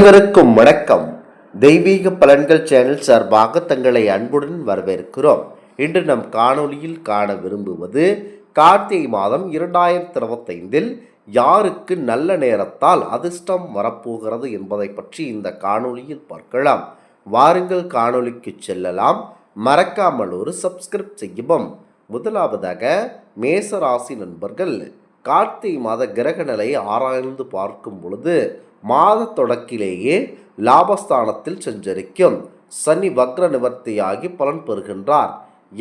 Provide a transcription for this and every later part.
அனைவருக்கும் வணக்கம். தெய்வீக பலன்கள் சேனல் சார்பாக தங்களை அன்புடன் வரவேற்கிறோம். இன்று நம் காணொளியில் காண விரும்புவது கார்த்திகை மாதம் இரண்டாயிரத்தி இருபத்தைந்தில் யாருக்கு நல்ல நேரத்தால் அதிர்ஷ்டம் வரப்போகிறது என்பதை பற்றி இந்த காணொளியில் பார்க்கலாம். வாருங்கள் காணொளிக்கு செல்லலாம். மறக்காமல் ஒரு சப்ஸ்கிரைப் செய்யவும். முதலாவதாக மேசராசி நண்பர்கள் கார்த்திகை மாத கிரக நிலையை ஆராய்ந்து பார்க்கும் பொழுது மாத தொடக்கிலேயே லாபஸ்தானத்தில் சஞ்சரிக்கும் சனி வக்ர நிவர்த்தியாகி பலன் பெறுகின்றார்.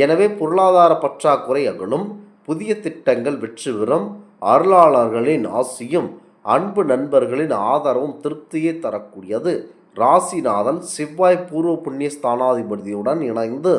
எனவே பொருளாதார பற்றாக்குறை அகலும். புதிய திட்டங்கள் வெற்றி பெறும். அருளாளர்களின் ஆசியும் அன்பு நண்பர்களின் ஆதரவும் திருப்தியை தரக்கூடியது. ராசிநாதன் செவ்வாய் பூர்வ புண்ணிய ஸ்தானாதிபதியுடன் இணைந்து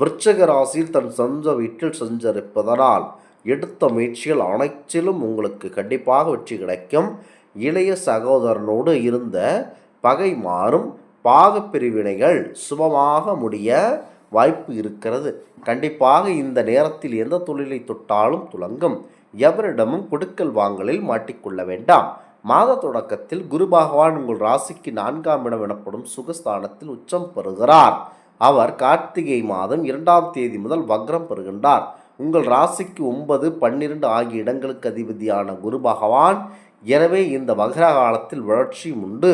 விருச்சக ராசியில் தன் சொந்த வீட்டில் சஞ்சரிப்பதனால் எடுத்த முயற்சிகள் அனைத்திலும் உங்களுக்கு கண்டிப்பாக வெற்றி கிடைக்கும். இளைய சகோதரனோடு இருந்த பகை மாறும் பாகப் பிரிவினைகள் சுபமாக முடிய வாய்ப்பு இருக்கிறது. கண்டிப்பாக இந்த நேரத்தில் எந்த தொழிலை தொட்டாலும் துலங்கும். எவரிடமும் கொடுக்கல் வாங்கலில் மாட்டிக்கொள்ள வேண்டாம். மாத தொடக்கத்தில் குரு பகவான் உங்கள் ராசிக்கு நான்காம் இடம் எனப்படும் சுகஸ்தானத்தில் உச்சம் பெறுகிறார். அவர் கார்த்திகை மாதம் இரண்டாம் தேதி முதல் வக்ரம் பெறுகின்றார். உங்கள் ராசிக்கு ஒன்பது பன்னிரண்டு ஆகிய இடங்களுக்கு அதிபதியான குரு பகவான் எனவே இந்த மகர காலத்தில் வளர்ச்சியும் உண்டு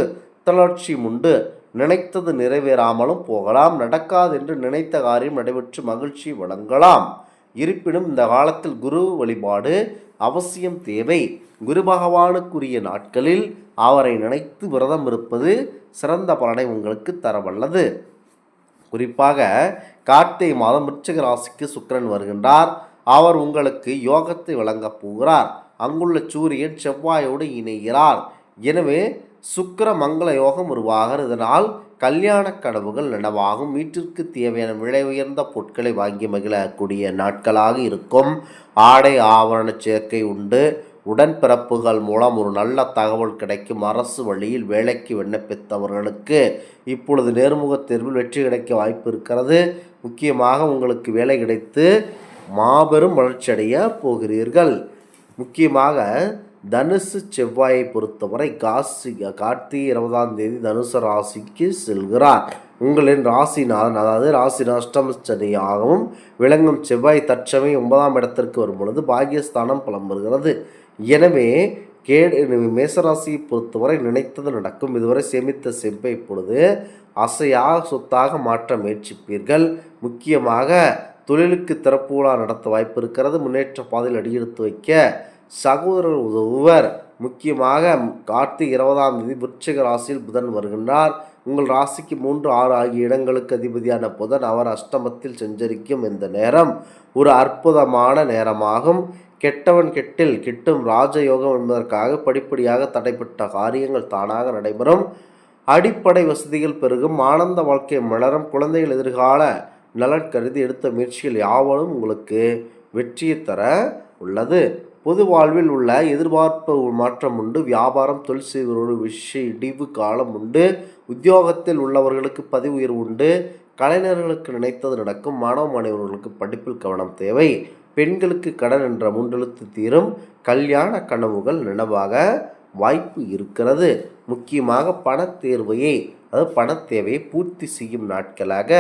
தளர்ச்சியும் உண்டு. நினைத்தது நிறைவேறாமலும் போகலாம் நடக்காது என்று நினைத்த காரியம் நடைபெற்று மகிழ்ச்சி வழங்கலாம். இருப்பினும் இந்த காலத்தில் குரு வழிபாடு அவசியம் தேவை. குரு பகவானுக்குரிய நாட்களில் அவரை நினைத்து விரதம் இருப்பது சிறந்த பலனை உங்களுக்கு தரவல்லது குறிப்பாக கார்த்திகை மாதம் விருச்சிக ராசிக்கு சுக்கிரன் வருகின்றார். அவர் உங்களுக்கு யோகத்தை வழங்கப் போகிறார். அங்குள்ள சூரியன் செவ்வாயோடு இணைகிறார். எனவே சுக்கர மங்கள யோகம் உருவாகிறதுனால் கல்யாண கனவுகள் நனவாகும். வீட்டிற்கு தேவையான விலை உயர்ந்த பொருட்களை வாங்கி மகிழக்கூடிய நாட்களாக இருக்கும். ஆடை ஆவரண சேர்க்கை உண்டு. உடன்பிறப்புகள் மூலம் ஒரு நல்ல தகவல் கிடைக்கும். அரசு வழியில் வேலைக்கு விண்ணப்பித்தவர்களுக்கு இப்பொழுது நேர்முக தேர்வில் வெற்றி கிடைக்க வாய்ப்பு இருக்கிறது. முக்கியமாக உங்களுக்கு வேலை கிடைத்து மாபெரும் வளர்ச்சியடைய போகிறீர்கள். முக்கியமாக தனுசு செவ்வாயை பொறுத்தவரை காசி கார்த்திகை இருபதாம் தேதி தனுசு ராசிக்கு செல்கிறார். உங்களின் ராசிநாதன் அதாவது ராசி அஷ்டமச்சனியாகவும் விளங்கும் செவ்வாய் தற்சமயம் ஒன்பதாம் இடத்திற்கு வரும் பொழுது பாகியஸ்தானம் புலம்புகிறது. எனவே கேடு மேசராசியை பொறுத்தவரை நினைத்தது நடக்கும். இதுவரை சேமித்த செம்பை இப்பொழுது அசையாக சொத்தாக மாற்ற முயற்சிப்பீர்கள். முக்கியமாக தொழிலுக்கு திறப்புலா நடத்த வாய்ப்பு இருக்கிறது. முன்னேற்ற பாதையில் அடியெடுத்து வைக்க சகோதரர் உதவுவர். முக்கியமாக கார்த்திக் இருபதாம் தேதி விருச்சிக ராசியில் புதன் வருகின்றார். உங்கள் ராசிக்கு மூன்று ஆறு ஆகிய இடங்களுக்கு அதிபதியான புதன் அவர் அஷ்டமத்தில் செஞ்சரிக்கும் இந்த நேரம் ஒரு அற்புதமான நேரமாகும். கெட்டவன் கெட்டில் கிட்டும் ராஜயோகம் என்பதற்காக படிப்படியாக தடைப்பட்ட காரியங்கள் தானாக நடைபெறும். அடிப்படை வசதிகள் பெருகும். ஆனந்த வாழ்க்கை மலரும். குழந்தைகள் எதிர்கால நலன் கருதி எடுத்த முயற்சிகள் யாவலும் உங்களுக்கு வெற்றியை தர உள்ளது. பொது வாழ்வில் உள்ள எதிர்பார்ப்பு மாற்றம் உண்டு வியாபாரம் தொழில் செய்வதோடு விஷய இடிவு காலம் உண்டு. உத்தியோகத்தில் உள்ளவர்களுக்கு பதவி உயர்வு உண்டு. கலைஞர்களுக்கு நினைத்தது நடக்கும். மாணவ மாணவர்களுக்கு படிப்பில் கவனம் தேவை. பெண்களுக்கு கடன் என்ற மூன்றெழுத்து தீரும். கல்யாண கனவுகள் நினைவாக வாய்ப்பு இருக்கிறது. முக்கியமாக பணத்தேர்வையை தேர்வையை அதாவது தேவையை பூர்த்தி செய்யும் நாட்களாக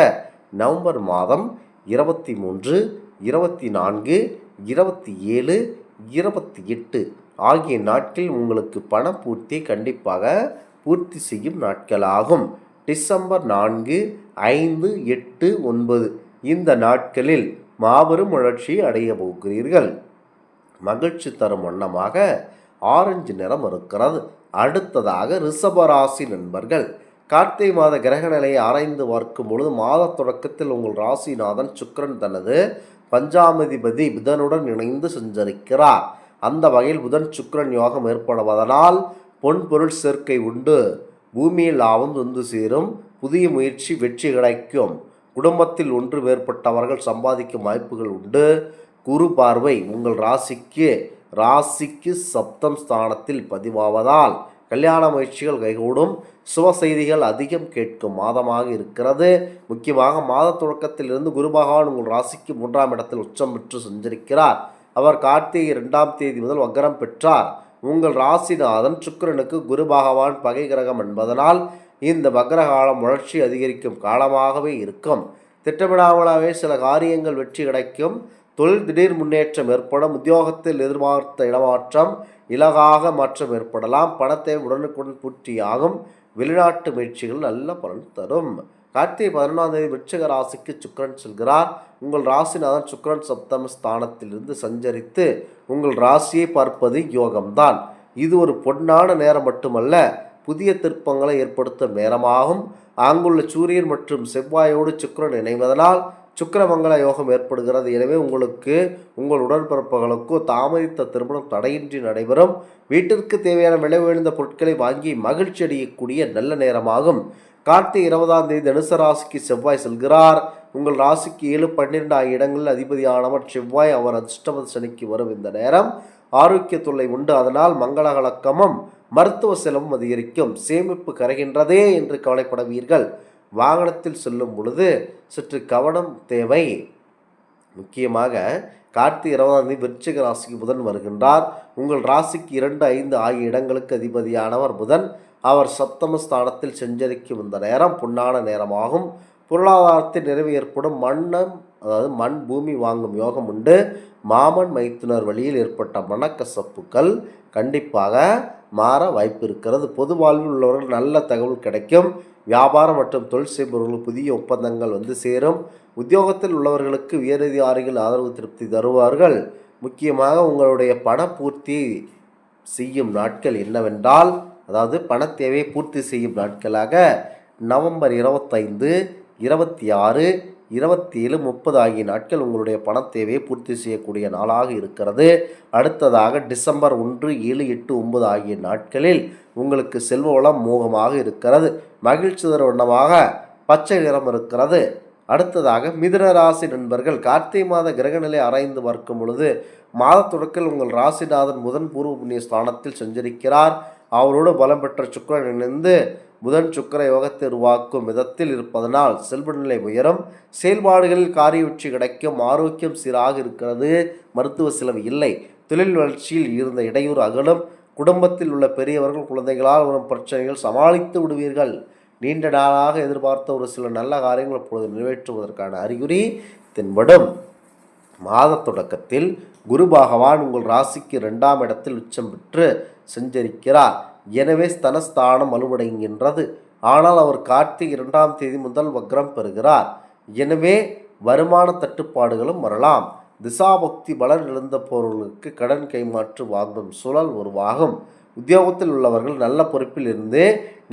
நவம்பர் மாதம் இருபத்தி மூன்று இருபத்தி நான்கு இருபத்தி ஏழு இருபத்தி எட்டு ஆகிய நாட்கள் உங்களுக்கு பண பூர்த்தி கண்டிப்பாக பூர்த்தி செய்யும் நாட்களாகும். டிசம்பர் நான்கு ஐந்து எட்டு ஒன்பது இந்த நாட்களில் மாபெரும் வளர்ச்சி அடைய போகிறீர்கள். மகிழ்ச்சி தரும் வண்ணமாக ஆரஞ்சு நிறம் இருக்கிறது. அடுத்ததாக ரிஷபராசி நண்பர்கள். கார்த்திகை மாத கிரக நிலையை ஆராய்ந்து பார்க்கும் பொழுது மாத தொடக்கத்தில் உங்கள் ராசிநாதன் சுக்கிரன் தனது பஞ்சாமதிபதி புதனுடன் இணைந்து சஞ்சரிக்கிறார். அந்த வகையில் புதன் சுக்கரன் யோகம் ஏற்படுவதனால் பொன் பொருள் சேர்க்கை உண்டு. பூமியில் லாபம் வந்து சேரும். புதிய முயற்சி வெற்றி கிடைக்கும். குடும்பத்தில் ஒன்று மேற்பட்டவர்கள் சம்பாதிக்கும் வாய்ப்புகள் உண்டு. குரு பார்வை உங்கள் ராசிக்கு ராசிக்கு சப்தம் ஸ்தானத்தில் பதிவாவதால் கல்யாண முயற்சிகள் கைகூடும். சுப செய்திகள் அதிகம் கேட்கும் மாதமாக இருக்கிறது. முக்கியமாக மாத தொடக்கத்திலிருந்து குரு பகவான் உங்கள் ராசிக்கு மூன்றாம் இடத்தில் உச்சம் பெற்று சஞ்சரிக்கிறார். அவர் கார்த்திகை இரண்டாம் தேதி முதல் வக்கரம் பெற்றார். உங்கள் ராசிநாதன் சுக்கிரனுக்கு குரு பகவான் பகை கிரகம் என்பதனால் இந்த வக்ரகாலம் வளர்ச்சி அதிகரிக்கும் காலமாகவே இருக்கும். திட்டமிடாமலாவே சில காரியங்கள் வெற்றி கிடைக்கும். தொழில் திடீர் முன்னேற்றம் ஏற்படும். உத்தியோகத்தில் எதிர்பார்த்த இடமாற்றம் இலகாக மாற்றம் ஏற்படலாம். பணத்தை உடனுக்குடன் பூர்த்தியாகும் வெளிநாட்டு முயற்சிகள் நல்ல பலன் தரும். கார்த்திகை பதினொன்றாம் தேதி விருச்சிக ராசிக்கு சுக்கிரன் செல்கிறார். உங்கள் ராசிநாதன் சுக்கரன் சப்தம ஸ்தானத்திலிருந்து சஞ்சரித்து உங்கள் ராசியை பார்ப்பது யோகம்தான். இது ஒரு பொன்னான நேரம் மட்டுமல்ல புதிய திருப்பங்களை ஏற்படுத்தும் நேரமாகும். அங்குள்ள சூரியன் மற்றும் செவ்வாயோடு சுக்கரன் இணைவதனால் சுக்கரமங்கள யோகம் ஏற்படுகிறது. எனவே உங்களுக்கு உங்கள் உடன்பிறப்புகளுக்கோ தாமதித்த திருமணம் தடையின்றி நடைபெறும். வீட்டிற்கு தேவையான விலை உயர்ந்த பொருட்களை வாங்கி மகிழ்ச்சி அடையக்கூடிய நல்ல நேரமாகும். கார்த்திகை இருபதாம் தேதி தனுசு ராசிக்கு செவ்வாய் செல்கிறார். உங்கள் ராசிக்கு ஏழு பன்னிரெண்டு ஆகிய இடங்களில் அதிபதியானவர் செவ்வாய் அவர் அதிர்ஷ்டமத சனிக்கு வரும் இந்த நேரம். ஆரோக்கிய தொல்லை உண்டு. அதனால் மங்களகலக்கமும் மருத்துவ செலவும் அதிகரிக்கும். சேமிப்பு கரைகின்றதே என்று கவலைப்படவீர்கள் வாகனத்தில் செல்லும் பொழுது சற்று கவனம் தேவை. முக்கியமாக கார்த்திகை இருபதாம் தேதி விருச்சிக ராசிக்கு புதன் வருகின்றார். உங்கள் ராசிக்கு இரண்டு ஐந்து ஆகிய இடங்களுக்கு அதிபதியானவர் புதன். அவர் சப்தம ஸ்தானத்தில் செஞ்சரிக்கும் இந்த நேரம் பொன்னான நேரமாகும். பொருளாதாரத்தில் நிறைவு ஏற்படும். மண்ணம் அதாவது மண் பூமி வாங்கும் யோகம் உண்டு. மாமன் மைத்துனர் வழியில் ஏற்பட்ட மனக்கசப்புகள் கண்டிப்பாக மாற வாய்ப்பு இருக்கிறது. பொது வாழ்வில் உள்ளவர்கள் நல்ல தகவல் கிடைக்கும். வியாபாரம் மற்றும் தொழில் செய்பவர்களுக்கு புதிய ஒப்பந்தங்கள் வந்து சேரும். உத்தியோகத்தில் உள்ளவர்களுக்கு உயரதிகாரிகள் ஆதரவு திருப்தி தருவார்கள். முக்கியமாக உங்களுடைய பண பூர்த்தி செய்யும் நாட்கள் என்னவென்றால் அதாவது பண தேவையை பூர்த்தி செய்யும் நாட்களாக நவம்பர் இருபத்தைந்து இருபத்தி ஆறு இருபத்தி ஏழு முப்பது ஆகிய நாட்கள் உங்களுடைய பண தேவையை பூர்த்தி செய்யக்கூடிய நாளாக இருக்கிறது. அடுத்ததாக டிசம்பர் ஒன்று ஏழு எட்டு ஒன்பது ஆகிய நாட்களில் உங்களுக்கு செல்வ வளம் மோகமாக இருக்கிறது. மகிழ்ச்சி தரும் வண்ணமாக பச்சை நிறம் இருக்கிறது. அடுத்ததாக மிதுன ராசி நண்பர்கள் கார்த்திகை மாத கிரகநிலை ஆராய்ந்து பார்க்கும் பொழுது மாத தொடக்கில் உங்கள் ராசிநாதன் முதன் பூர்வ புண்ணிய ஸ்தானத்தில் சஞ்சரிக்கிறார். அவரோடு பலம் பெற்ற சுக்கரன் இணைந்து புதன் சுக்கர யோகத்தை உருவாக்கும் விதத்தில் இருப்பதனால் செல்வநிலை உயரும். செயல்பாடுகளில் காரியவற்றி கிடைக்கும். ஆரோக்கியம் சீராக இருக்கிறது. மருத்துவ செலவு இல்லை. தொழில் வளர்ச்சியில் இருந்த இடையூறு அகலும். குடும்பத்தில் உள்ள பெரியவர்கள் குழந்தைகளால் வரும் பிரச்சனைகள் சமாளித்து விடுவீர்கள். நீண்ட நாளாக எதிர்பார்த்த ஒரு சில நல்ல காரியங்கள் இப்பொழுது நிறைவேற்றுவதற்கான அறிகுறி தென்படும். மாத தொடக்கத்தில் குரு பகவான் உங்கள் ராசிக்கு இரண்டாம் இடத்தில் உச்சம் பெற்று செஞ்சரிக்கிறார். எனவே ஸ்தனஸ்தானம் வலுவடைகின்றது ஆனால் அவர் கார்த்திகை இரண்டாம் தேதி முதல் வக்ரம் பெறுகிறார். எனவே வருமான தட்டுப்பாடுகளும் வரலாம். திசாபக்தி பலன் இழந்த பொருளுக்கு கடன் கைமாற்று வாங்கும் சூழல் உருவாகும். உத்தியோகத்தில் உள்ளவர்கள் நல்ல பொறுப்பில் இருந்து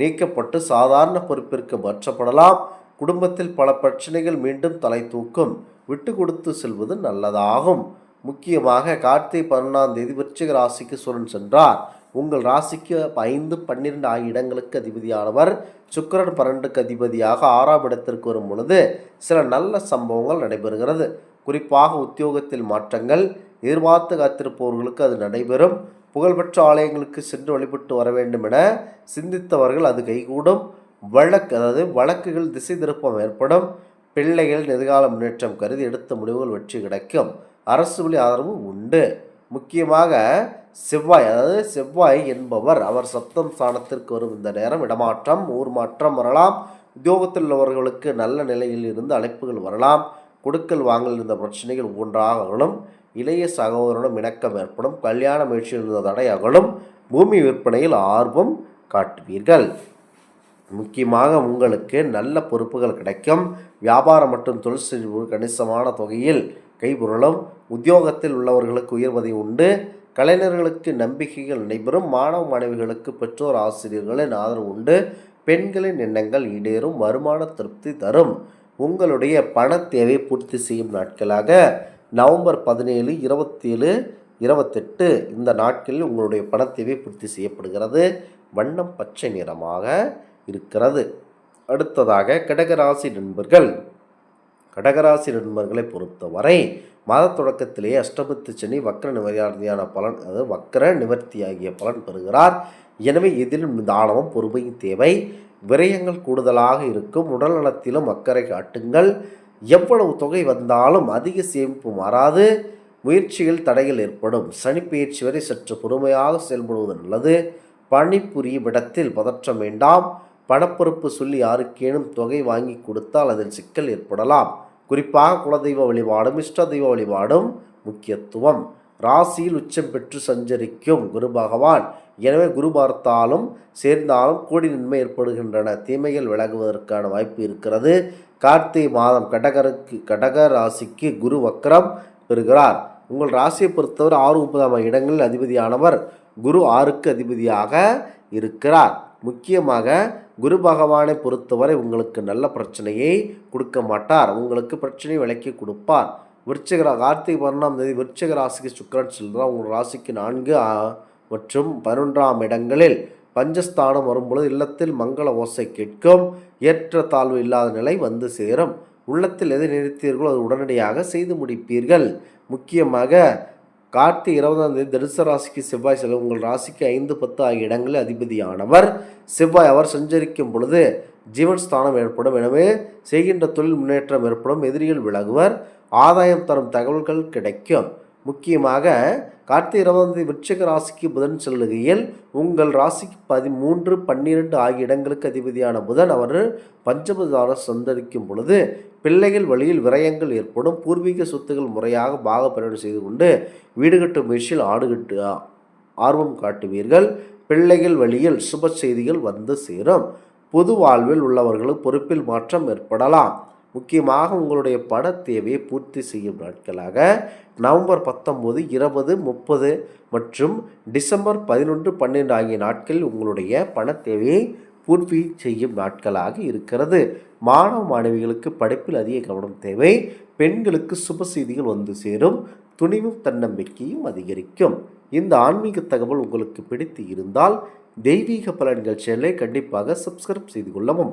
நீக்கப்பட்டு சாதாரண பொறுப்பிற்கு மாற்றப்படலாம். குடும்பத்தில் பல பிரச்சனைகள் மீண்டும் தலை தூக்கும். விட்டு கொடுத்து செல்வது நல்லதாகும். முக்கியமாக கார்த்திகை பதினொன்றாம் தேதி விருச்சிக ராசிக்கு சுரன் சென்றார். உங்கள் ராசிக்கு ஐந்து பன்னிரெண்டு ஆகிய இடங்களுக்கு அதிபதியானவர் சுக்கரன் பன்னெண்டுக்கு அதிபதியாக ஆறாம் இடத்திற்கு வரும் பொழுது சில நல்ல சம்பவங்கள் நடைபெறுகிறது. குறிப்பாக உத்தியோகத்தில் மாற்றங்கள் எதிர்பார்த்து காத்திருப்பவர்களுக்கு அது நடைபெறும். புகழ்பெற்ற ஆலயங்களுக்கு சென்று வழிபட்டு வர வேண்டும் என சிந்தித்தவர்கள் அது கைகூடும். வழக்கு அதாவது வழக்குகள் திசை திருப்பம் ஏற்படும். பிள்ளைகள் எதிர்கால முன்னேற்றம் கருதி எடுத்த முடிவுகள் வெற்றி கிடைக்கும். அரசு வழி ஆதரவு உண்டு. முக்கியமாக செவ்வாய் அதாவது செவ்வாய் என்பவர் அவர் சப்தம் ஸ்தானத்திற்கு வரும் இந்த நேரம். இடமாற்றம் ஊர் மாற்றம் வரலாம். உத்தியோகத்தில் உள்ளவர்களுக்கு நல்ல நிலையில் இருந்து அழைப்புகள் வரலாம். கொடுக்கல் வாங்கல் இருந்த பிரச்சனைகள் ஒன்றாக அகலும். இளைய சகோதரனும் இணக்கம் ஏற்படும். கல்யாண முயற்சியில் இருந்த தடை அகலும். பூமி விற்பனையில் ஆர்வம் காட்டுவீர்கள். முக்கியமாக உங்களுக்கு நல்ல பொறுப்புகள் கிடைக்கும். வியாபாரம் மற்றும் தொழில் செய்வோர் கணிசமான தொகையில் கைபொருளும். உத்தியோகத்தில் உள்ளவர்களுக்கு உயர்வதை உண்டு. கலைஞர்களுக்கு நம்பிக்கைகள் நடைபெறும். மாணவ மாணவிகளுக்கு பெற்றோர் ஆசிரியர்களின் ஆதரவு உண்டு. பெண்களின் எண்ணங்கள் ஈடேறும். வருமான திருப்தி தரும். உங்களுடைய பண தேவை பூர்த்தி செய்யும் நாட்களாக நவம்பர் பதினேழு இருபத்தேழு இருபத்தெட்டு இந்த நாட்களில் உங்களுடைய பண தேவை பூர்த்தி செய்யப்படுகிறது. வண்ணம் பச்சை நிறமாக இருக்கிறது. அடுத்ததாக கடகராசி நண்பர்கள். கடகராசி நண்பர்களை பொறுத்தவரை மாத தொடக்கத்திலேயே அஷ்டமத்து சனி வக்கர நிவர்த்தியான பலன் அதாவது வக்கர நிவர்த்தியாகிய பலன் பெறுகிறார். எனவே இதிலும் நிதானமும் பொறுமையும் தேவை. விரயங்கள் கூடுதலாக இருக்கும். உடல் நலத்திலும் அக்கறை காட்டுங்கள். எவ்வளவு தொகை வந்தாலும் அதிக சேமிப்பு மாறாது. முயற்சியில் தடைகள் ஏற்படும். சனி பயிற்சி வரை சற்று பொறுமையாக செயல்படுவது நல்லது. பணிபுரியும் இடத்தில் பதற்றம் வேண்டாம். பணப்பொறுப்பு சொல்லி யாருக்கேனும் தொகை வாங்கி கொடுத்தால் அதில் சிக்கல் ஏற்படலாம். குறிப்பாக குலதெய்வ வழிபாடும் இஷ்ட தெய்வ வழிபாடும் முக்கியத்துவம். ராசியில் உச்சம் பெற்று சஞ்சரிக்கும் குரு பகவான். எனவே குரு பார்த்தாலும் சேர்ந்தாலும் கூடி நன்மை ஏற்படுகின்றன. தீமைகள் விலகுவதற்கான வாய்ப்பு இருக்கிறது. கார்த்திகை மாதம் கடகருக்கு கடக ராசிக்கு குரு வக்கரம் பெறுகிறார். உங்கள் ராசியை பொறுத்தவரை ஆறு முப்பதாம் இடங்களில் அதிபதியானவர் குரு ஆறுக்கு அதிபதியாக இருக்கிறார். முக்கியமாக குரு பகவானை பொறுத்தவரை உங்களுக்கு நல்ல பிரச்சனையை கொடுக்க மாட்டார். உங்களுக்கு பிரச்சனையை விலக்கி கொடுப்பார். விருச்சிகரா கார்த்திகை பன்னெண்டாம் தேதி விருச்சிக ராசிக்கு சுக்கரன் செல்கிறார் உங்கள் ராசிக்கு நான்கு மற்றும் பதினொன்றாம் இடங்களில் பஞ்சஸ்தானம் வரும்பொழுது இல்லத்தில் மங்கள ஓசை கேட்கும். ஏற்ற தாழ்வு இல்லாத நிலை வந்து சேரும். உள்ளத்தில் எதை நிறுத்தீர்களோ அது உடனடியாக செய்து முடிப்பீர்கள். முக்கியமாக கார்த்தி இருபதாம் தேதி தனுசு ராசிக்கு செவ்வாய் செல்லும் உங்கள் ராசிக்கு ஐந்து பத்து ஆகிய இடங்களில் அதிபதியானவர் செவ்வாய். அவர் சஞ்சரிக்கும் பொழுது ஜீவன் ஸ்தானம் ஏற்படும். எனவே செய்கின்ற தொழில் முன்னேற்றம் ஏற்படும். எதிரிகள் விலகுவர். ஆதாயம் தரும் தகவல்கள் கிடைக்கும். முக்கியமாக கார்த்திகை இருபதாம் தேதி விருச்சிக ராசிக்கு புதன் செல்லுகையில் உங்கள் ராசிக்கு பதிமூன்று பன்னிரெண்டு ஆகிய இடங்களுக்கு அதிபதியான புதன் அவர் பஞ்சபதார சந்தரிக்கும் பொழுது பிள்ளைகள் வழியில் விரயங்கள் ஏற்படும். பூர்வீக சொத்துகள் முறையாக பாகப்பிரடு செய்து கொண்டு வீடு கட்டும் முயற்சியில் ஆடுகட்டு ஆர்வம் காட்டுவீர்கள். பிள்ளைகள் வழியில் சுப செய்திகள் வந்து சேரும். பொது வாழ்வில் உள்ளவர்களுக்கு பொறுப்பில் மாற்றம் ஏற்படலாம். முக்கியமாக உங்களுடைய பண தேவையை பூர்த்தி செய்யும் நாட்களாக நவம்பர் பத்தொம்போது இருபது முப்பது மற்றும் டிசம்பர் பதினொன்று பன்னெண்டு ஆகிய நாட்களில் உங்களுடைய பண தேவையை பூர்த்தி செய்யும் நாட்களாக இருக்கிறது. மாணவ மாணவிகளுக்கு படிப்பில் அதிக கவனம் தேவை. பெண்களுக்கு சுப செய்திகள் வந்து சேரும். துணிவும் தன்னம்பிக்கையும் அதிகரிக்கும். இந்த ஆன்மீக தகவல் உங்களுக்கு பிடித்து இருந்தால் தெய்வீக பலன்கள் சேனலை கண்டிப்பாக சப்ஸ்கிரைப் செய்து கொள்ளவும்.